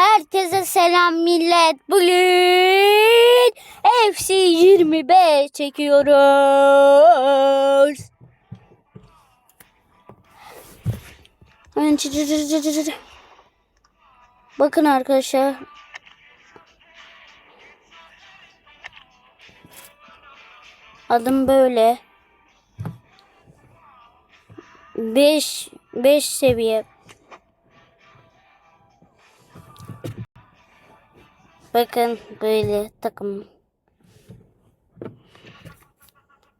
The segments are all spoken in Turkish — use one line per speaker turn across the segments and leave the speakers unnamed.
Herkese selam millet. Bugün FC 25 çekiyoruz. Bakın arkadaşlar. Adım böyle. 5 5 seviye. Bakın böyle takım.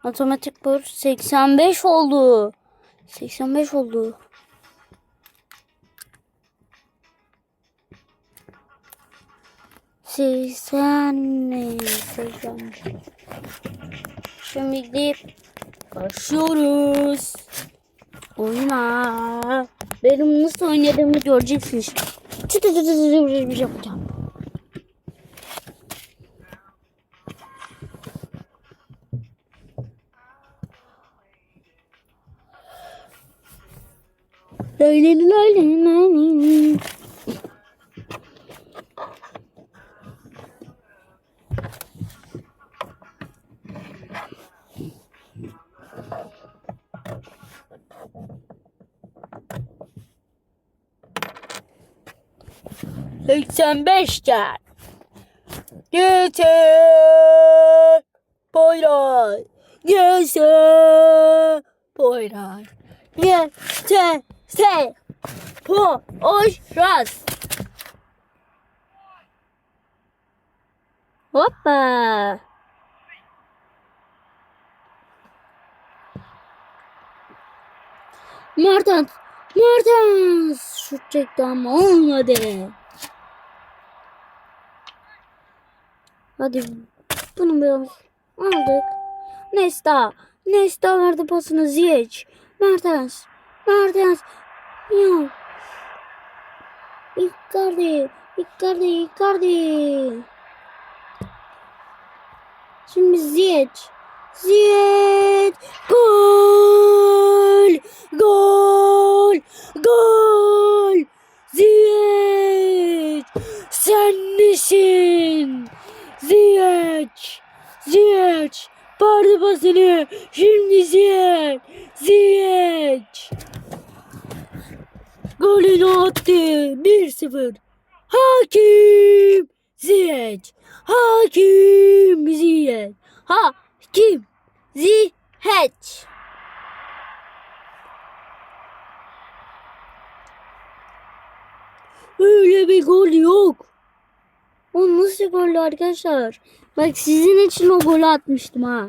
Otomatik bur 85 oldu. 85 oldu. Seksen? Seksen. Şimdi gidip başlıyoruz. Oyuna. Benim nasıl oynadığımı göreceksiniz. Çıtı çıtı çıtı bir şey yapacağım. Lay lay lay lay lay. Seksen beş gel. Getir. Poyraz. Getir. Poyraz. Getir. Se. Po. Poyraz. Hoppa. Martens. Martens. Şut çekti ama olmadı. Hadi bunu biraz aldık. Nesta. Nesta verdi pasını Ziyech. Mertens. Mertens. Ya. Icardi. Icardi. Icardi. Şimdi Ziyech. Ziyech. Gol. Gol. Gol. Ziyech. Sen misin? Ziyech. Ziyech. Pardı pasını. Şimdi Ziyech. Ziyech. Golünü attı. 1-0. Hakim. Ziyech. Hakim. Ziyech. Hakim. Ziyech. Öyle bir gol yok. O nasıl goldü arkadaşlar? Bak sizin için o golü atmıştım ha.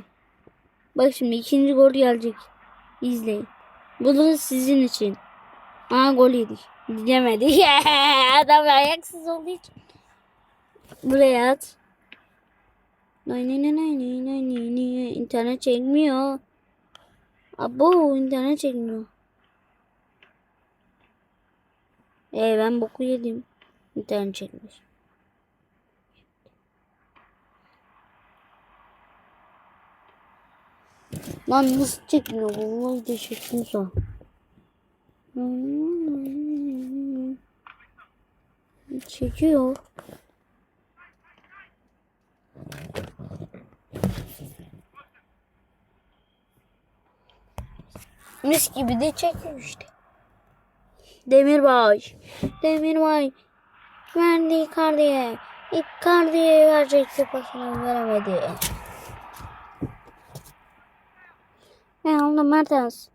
Bak şimdi ikinci gol gelecek. İzleyin. Bu da sizin için. Aa gol yedik. Yemedi. Adam ayaksız olduğu için. Buraya at. Nay nay nay nay nay nay nay. İnternet çekmiyor. Abo internet çekmiyor. Ee ben boku yedim. İnternet çekmiş. Lan nasıl çekmiyor? Vallahi de çekmiyor. Çekiyor. Mis gibi de çekiyor işte. Demirbay. Demirbay. Verdi Icardi'ye. Icardi'ye verecekti pasını veremedi. Ne oldu Mertens?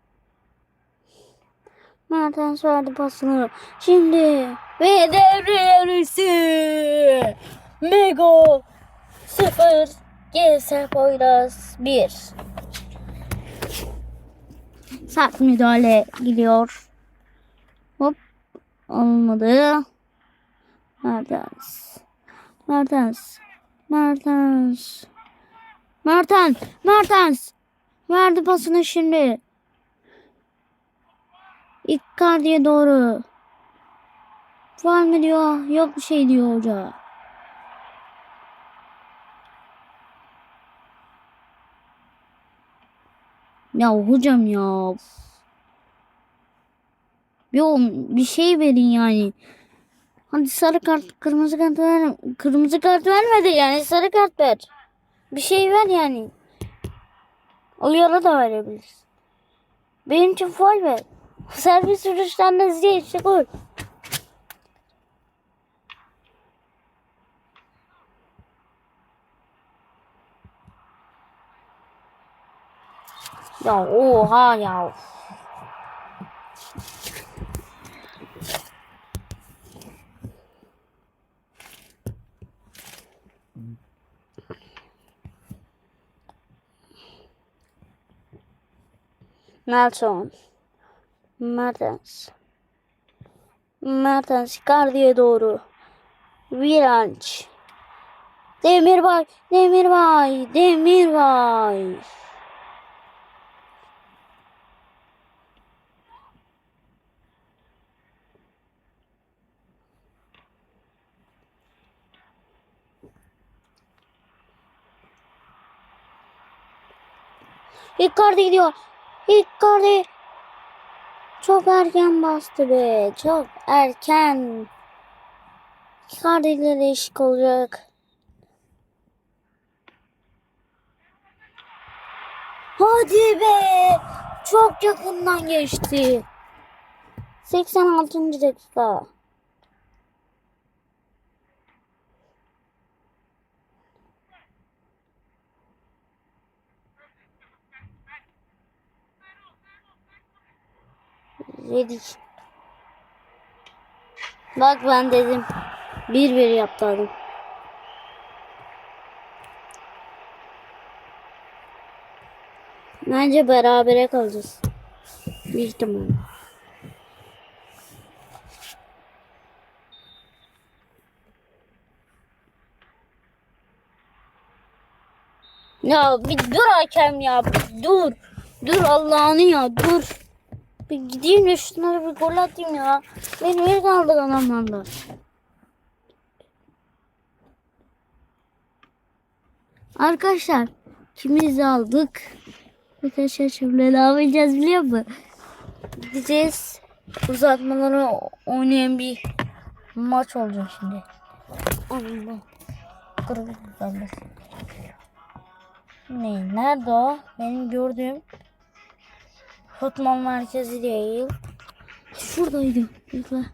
Mertens verdi pasını. Şimdi ve devre yarısı. Mego 0 GS Poyraz 1 Sert müdahale gidiyor. Hop. Olmadı. Mertens. Mertens. Mertens. Mertens. Mertens. Verdi pasını şimdi. Icardi'ye doğru. Var mı diyor. Yok bir şey diyor hoca. Ya hocam ya. Yo bir şey verin yani. Hadi sarı kart, kırmızı kart ver. Kırmızı kart vermedi yani sarı kart ver. Bir şey ver yani. Uyarı da verebilirsin. Benim için faul ver. Servis ziya işte gol. Ya oha ya. Nelson. Mertens. Mertens Icardi'ye doğru. Viranç. Demirbay. Demirbay. Demirbay. Icardi gidiyor. Icardi. Çok erken bastı be. Çok erken. Icardi ile değişik olacak. Hadi be. Çok yakından geçti. 86. dakika. Yedik. Bak ben dedim. Bir bir yaptı adam. Bence berabere kalacağız. Büyük ihtimalle. Ya bir dur hakem ya. Dur. Dur Allah'ını ya dur. Bir gideyim de şunlara bir gol atayım ya. Benim el kaldı adamlarla. Arkadaşlar kimiz aldık? Arkadaşlar şimdi ne yapacağız biliyor musun? Gideceğiz. Uzatmaları oynayan bir maç olacak şimdi. Allah. Ne? Nerede o? Benim gördüğüm Futbol merkezi değil. Şuradaydı. Yükle.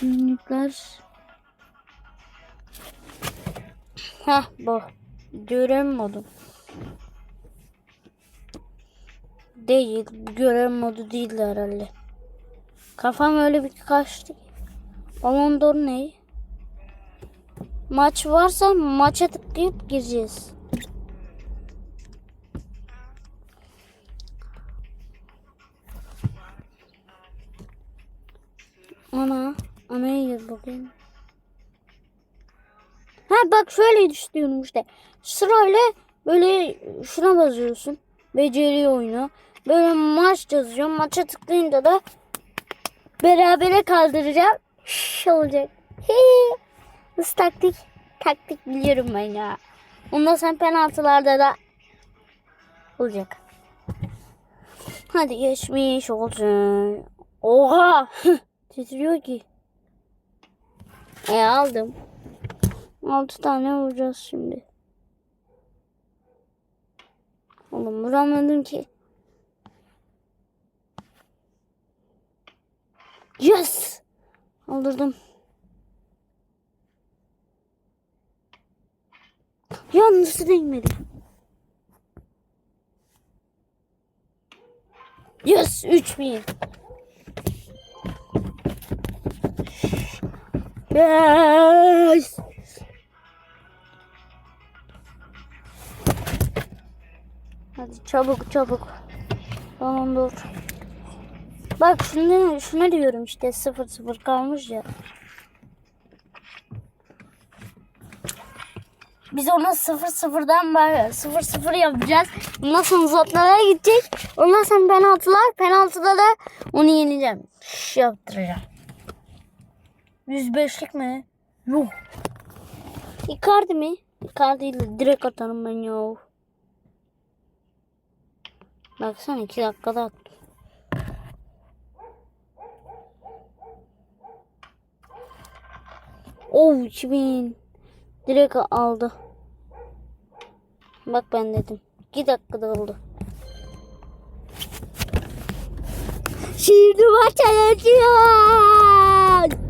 Günlükler. Heh bu. Görev modu. Değil. Görev modu değil herhalde. Kafam öyle bir kaçtı. ki. Ballon d'Or ne? Maç varsa maça tıklayıp gireceğiz. Gir bakayım. Ha bak şöyle düşünüyorum işte. Sırayla böyle şuna basıyorsun. Beceri oyunu. Böyle maç yazıyor. Maça tıklayınca da berabere kaldıracağım. Şş olacak. Hii. Nasıl taktik? Taktik biliyorum ben ya. Ondan sen penaltılarda da olacak. Hadi geçmiş olsun. Oha! Titriyor ki. E aldım. 6 tane vuracağız şimdi. Oğlum vuramadım ki. Yes! Aldırdım. Ya nasıl değmedi? Yes! 3000. Yes! Hadi çabuk çabuk. Tamam dur. Bak şunu şuna diyorum işte sıfır sıfır kalmış ya. Biz ona sıfır sıfırdan böyle sıfır sıfır yapacağız. Ondan sonra uzatmalara gidecek. Ondan sonra penaltılar. Penaltıda da onu yeneceğim. Şş yaptıracağım. 105'lik mi? Yuh. Icardi mi? Icardi ile direkt atarım ben ya. Baksana 2 dakikada attım. Oh 2000. Direkt aldı. Bak ben dedim. 2 dakikada oldu. Şimdi maça geçiyor.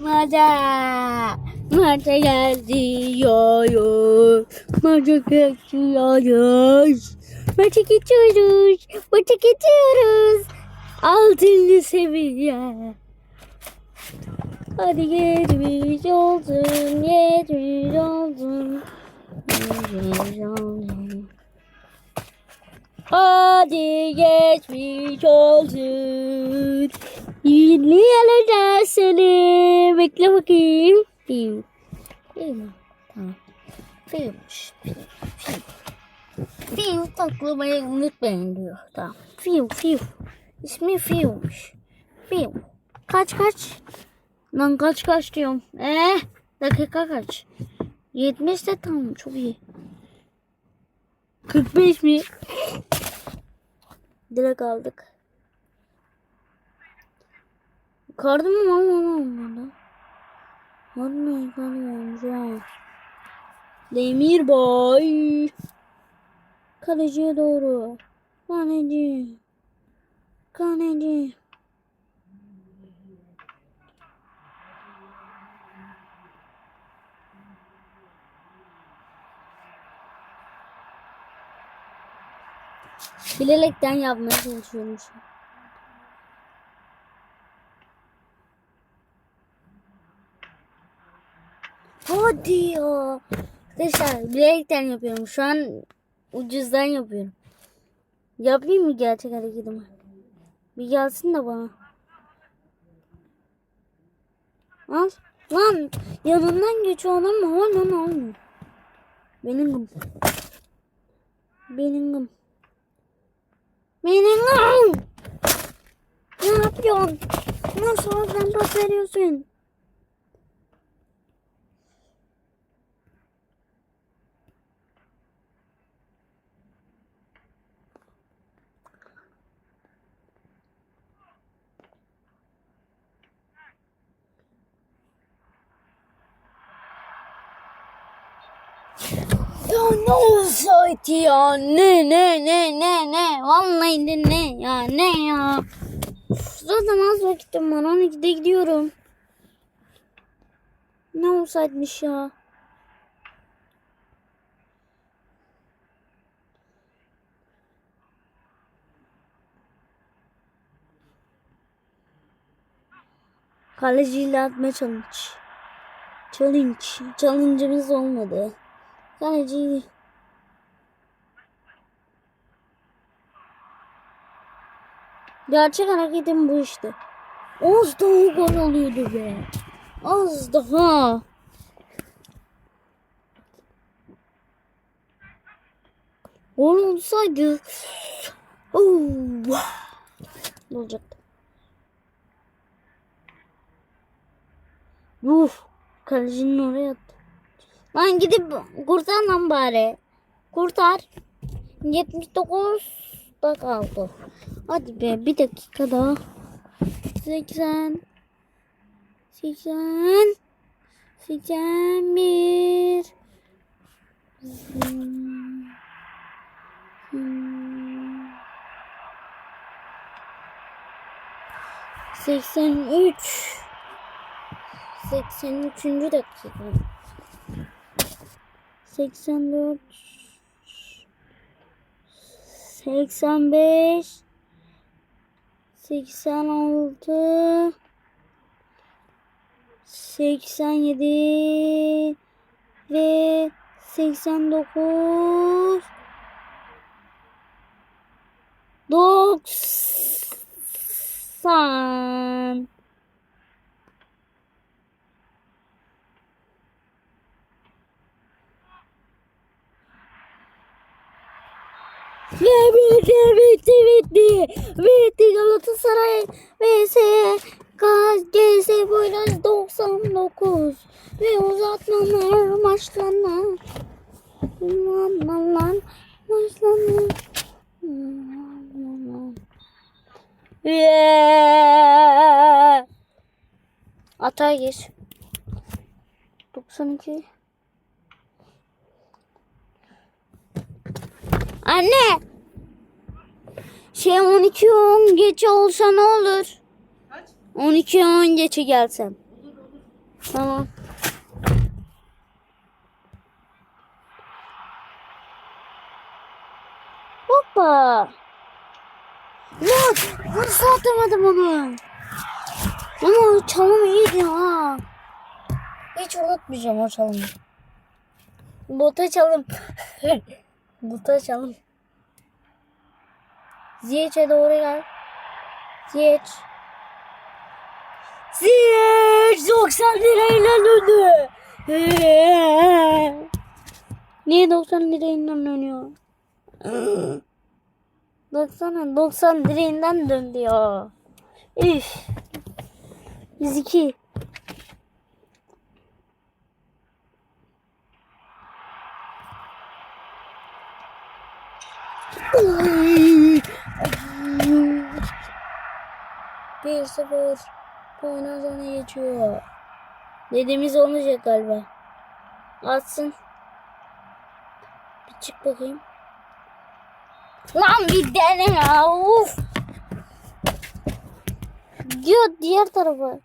Maça. Maça geçiyor. Maça geçiyoruz. Maça geçiyoruz. Maça geçiyoruz. Altıncı seviye. Hadi geçmiş olsun, geçmiş olsun. Geçmiş olsun. Hadi geçmiş olsun. Yeni alacağız seni. Bekle bakayım. Değil mi? Tamam. Fiyuş. Fiyu taklamayı unutmayın diyor. Tamam. Fiyu, Fiyu. İsmi Fiyu'muş. Fiyu. Kaç kaç? Lan kaç kaç diyorum. Eh, dakika kaç? 70 de tamam çok iyi. 45 mi? Direkt aldık. Kardı mı lan olmadı? Var mı yukarı olmuş? Demir boy. Kaleciye doğru. Kaleci. Kaleci. Bilerekten yapmaya çalışıyorum şu. Hadi ya. Arkadaşlar bilerekten yapıyorum. Şu an ucuzdan yapıyorum. Yapayım mı gerçek hareketimi? Bir gelsin de bana. Al. Lan yanından geçiyor olur mu? Lan olmuyor. Benim gım. Benim gım. Benim gım. Ne yapıyorsun? Nasıl oradan pas veriyorsun? Ya ne olsaydı ya. Ne ne ne ne ne? Vallahi de ne ya ne ya? Zaten az vakitim var. 12'de gidiyorum. Ne olsaymış ya. Kaleciyle atma challenge Challenge. Challenge'ımız olmadı Kaleci Gerçek hareketim bu işte. Az daha gol oluyordu be. Az daha. Gol olsaydı. Oh. Ne olacaktı? Uf. Kalecinin oraya attı. Lan gidip kurtar lan bari. Kurtar. 79 da kaldı. Hadi be bir dakika daha. 80 80 81 Seksen üç. Seksen üçüncü dakika. 84 85 86 87 ve 89 90 Ve bitti bitti bitti. Bitti Galatasaray vs KGS Boyraz 99 ve uzatmalar başlanır. Uzatmalar başlanır. Yeah. At Ortaya geç. 92. Anne. Şey 12 10 geçe olsa ne olur?
Kaç?
12 10 geçe gelsem. Tamam. Hoppa. Lan nasıl atamadım onu? Ama çalım iyiydi ha. Hiç unutmayacağım o çalımı. Bota çalım. Bota çalım. Ziyeç'e doğru gel. Ziyeç. Ziyeç 90 lirayla döndü. Niye 90 lirayla dönüyor? Baksana 90 direğinden döndü ya. Üf. 102. 0 puan sonra geçiyor. Dediğimiz olmayacak galiba. Atsın. Bir çık bakayım. Lan bir dene ya. Of. Diyor diğer tarafa.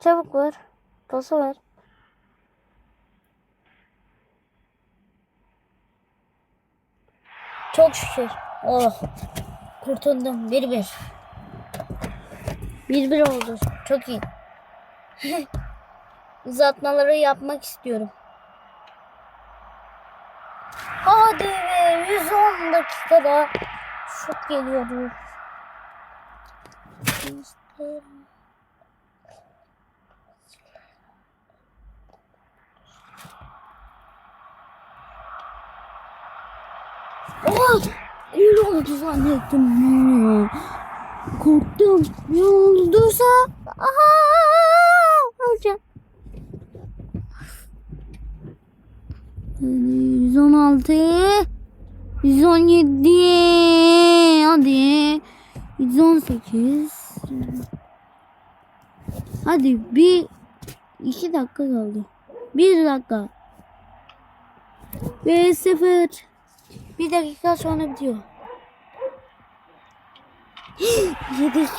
Çabuk ver. Pası ver. Çok şükür. Oh. Kurtuldum. Bir bir. Bir bir oldu. Çok iyi. Uzatmaları yapmak istiyorum. Hadi be 110 dakikada şut geliyordu. İşte. Oh! Öyle oldu zannettim ya. Korktum. Ne olduysa. Aha! Öleceğim. Hadi 116 117 Hadi 118 Hadi bir iki dakika kaldı. Bir dakika. Ve sıfır. Bir dakika sonra bitiyor. Yedik.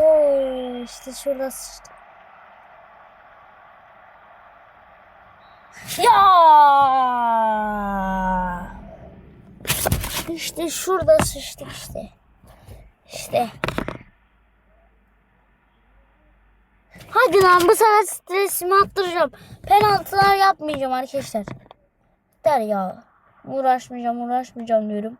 Oo, işte şurada sıçtık. Ya! İşte şurada sıçtık işte. İşte. Hadi lan bu sefer stresimi attıracağım. Penaltılar yapmayacağım arkadaşlar. Der ya. Uğraşmayacağım uğraşmayacağım diyorum.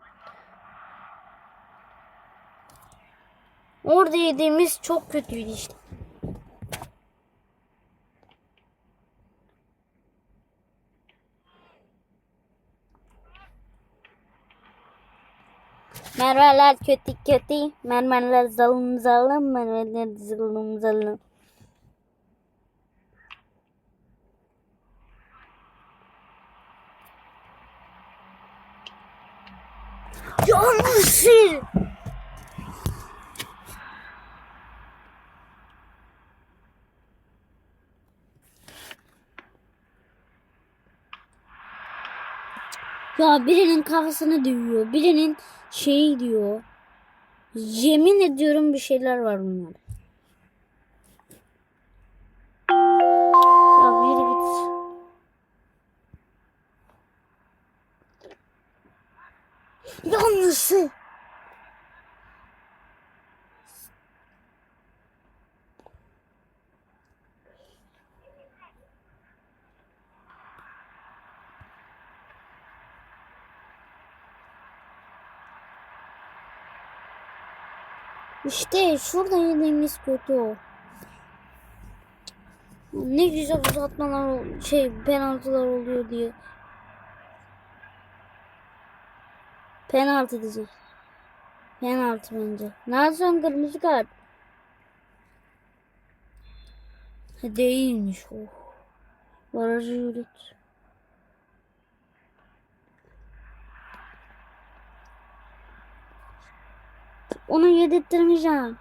Orada yediğimiz çok kötüydü işte. Mermerler kötü kötü. Mermerler zalim zalim. Mermerler zalim zalim. Ya birinin kafasını dövüyor. Birinin şeyi diyor. Yemin ediyorum bir şeyler var bunlar. Ya yürü git. Yanlışı. İşte şurada yediğimiz kötü o. Ne güzel uzatmalar şey penaltılar oluyor diye. Penaltı diyecek. Penaltı bence. Nereden kırmızı kart? Değilmiş. Oh. Barajı yürüt. Onu yedirttirmeyeceğim.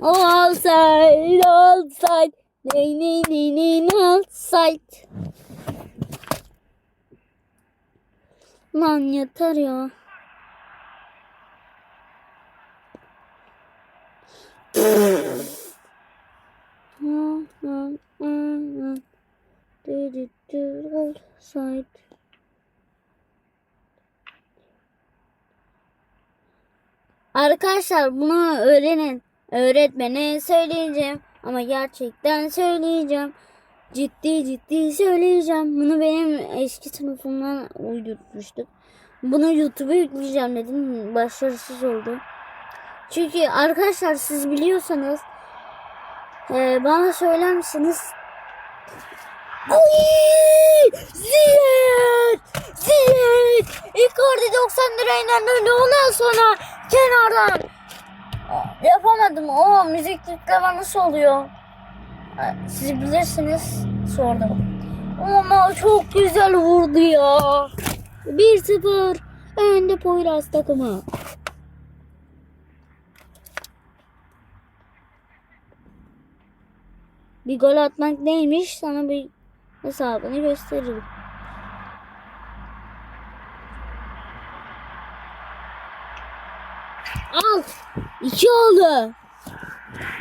Outside, outside. Ney ney ney ney outside. Lan yeter ya. Outside. Arkadaşlar bunu öğrenin. Öğretmene söyleyeceğim. Ama gerçekten söyleyeceğim. Ciddi ciddi söyleyeceğim. Bunu benim eski sınıfımdan uydurmuştuk. Bunu YouTube'a yükleyeceğim dedim. Başarısız oldu. Çünkü arkadaşlar siz biliyorsanız e, bana söyler misiniz? Ay! Ziyet! Icardi 90 lirayla döndü. Ondan sonra kenardan yapamadım. O müzik yükleme nasıl oluyor? Siz bilirsiniz. Sordum. Ama çok güzel vurdu ya. 1-0 önde Poyraz takımı. Bir gol atmak neymiş sana bir hesabını gösteririm. Al. İki oldu.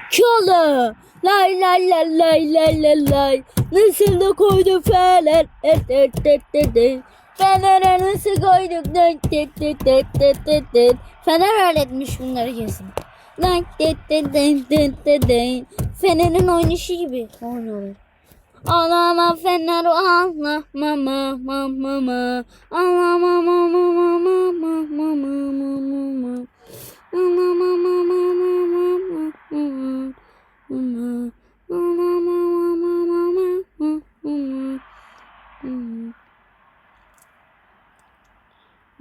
İki oldu. Lay lay lay lay lay lay lay. Nasıl da koydu fener. Et et et et et. Fener'e nasıl koyduk? Et et et et et et et. Fener öğretmiş bunları kesin. Lan et et et et et et. Fener'in oynayışı gibi oynuyorlar. Ağlama Fener ağlama mama mama mama. Ağlama mama mama mama mama mama. Mama Bu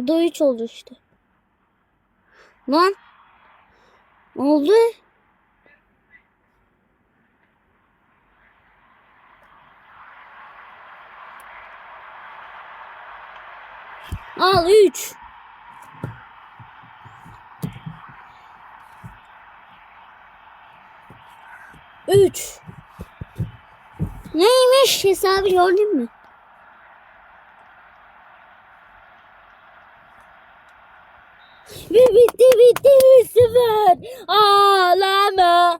da üç oldu işte. Lan. Ne oldu? Al 3. Üç. Neymiş hesabı gördün mü? Ve bitti bitti bir sıfır. Ağlama.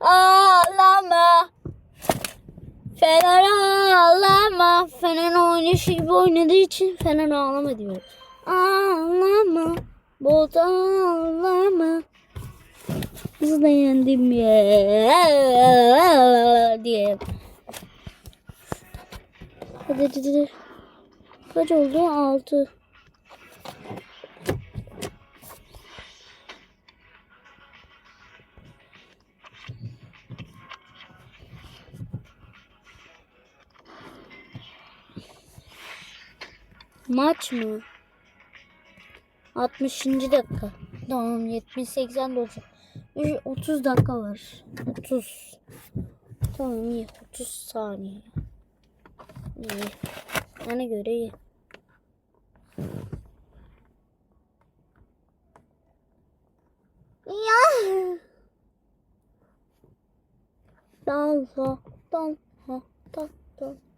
Ağlama. Fener ağlama. Fener oynayışı gibi oynadığı için Fener ağlama diyor. Ağlama. Bolt ağlama. Da yendim ya diye. Hadi hadi hadi. Kaç oldu? Altı. Maç mı? 60. dakika. Tamam 70 80 90. 30 dakika var. 30. Tamam iyi. 30 saniye. İyi. Bana göre iyi. Ya. Dansa, dansa, dansa, dansa.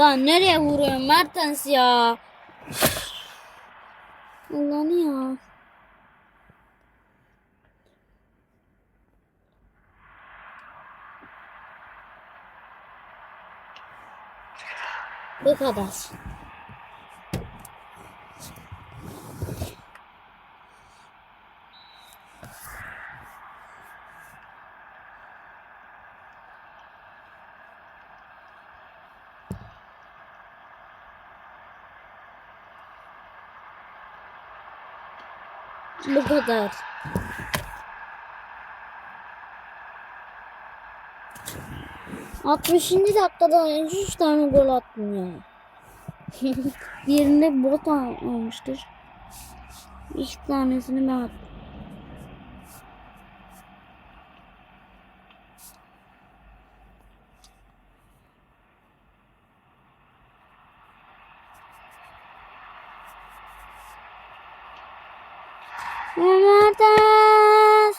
Ya nereye vuruyorsun Mertens ya? Allah'ını ya. Bu kadar. Bu kadar. Altmışıncı dakikada üç tane gol attım ya. Diğerinde bot al- almıştır. İki tanesini ben attım. Mertens!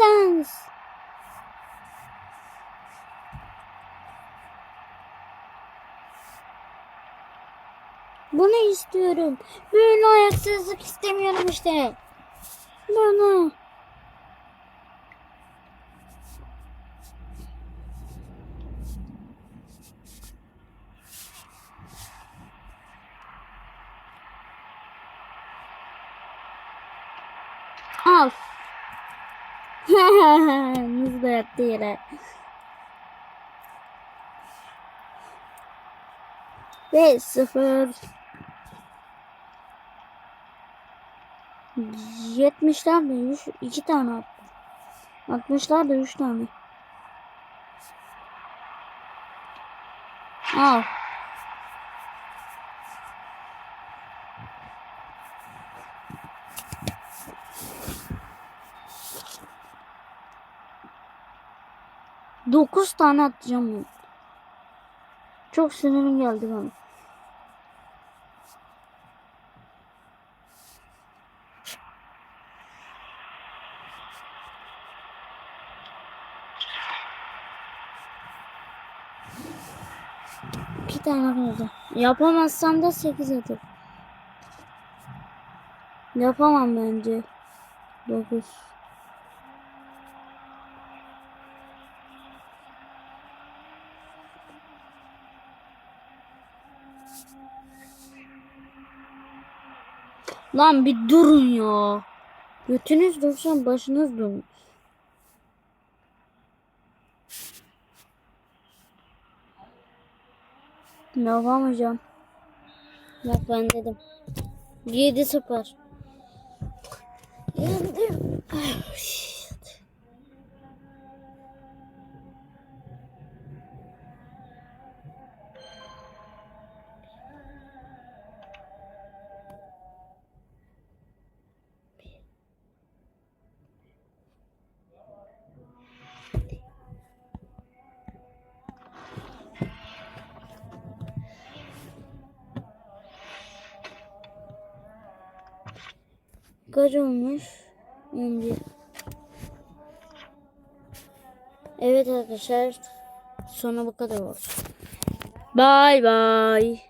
Mertens! Bunu istiyorum. Böyle ayaksızlık istemiyorum işte. Bana. Al. Yere. Ve sıfır. Yetmişler de üç, iki tane attı. Altmışlar da üç tane. Al. Dokuz tane atacağım ben. Çok sinirim geldi bana. İki tane kaldı. Yapamazsam da sekiz atar. Yapamam bence. Dokuz. Lan bir durun ya. Götünüz dursun başınız durun. Yapamayacağım. Bak ben dedim. 7 0. Kaç olmuş? 11. Evet arkadaşlar. Sonu bu kadar olsun. Bye bye.